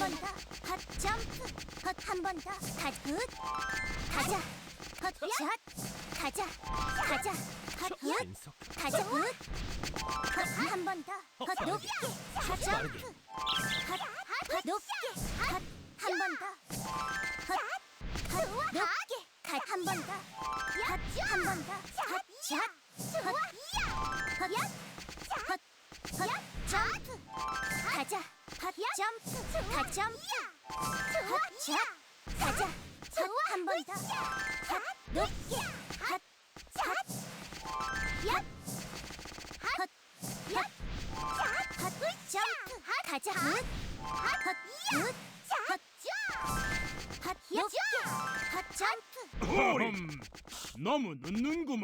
번 더. 헛 점프. 헛한 번 더. 갓 굿. 가자. 헛 샷. 가자. 가자. 헛 굿. 가자 굿. 헛한 번 더. 헛 높게. 헛 점프. 헛. 헛 높게. 헛한 번 더. 헛. 헛 높게. 갓한 번 더. 헛한 번 더. 헛 샷. 헛. 헛. 가자. 헛 점프. 갓 점프. 헛 샷. 가자. 헛한 번 더. 헛 높게. 헛. 헛. 야! 헛! 야! 헛! 점프! 가자! 헛! 높게! 헛 점프! 흠, 너무 늦는구만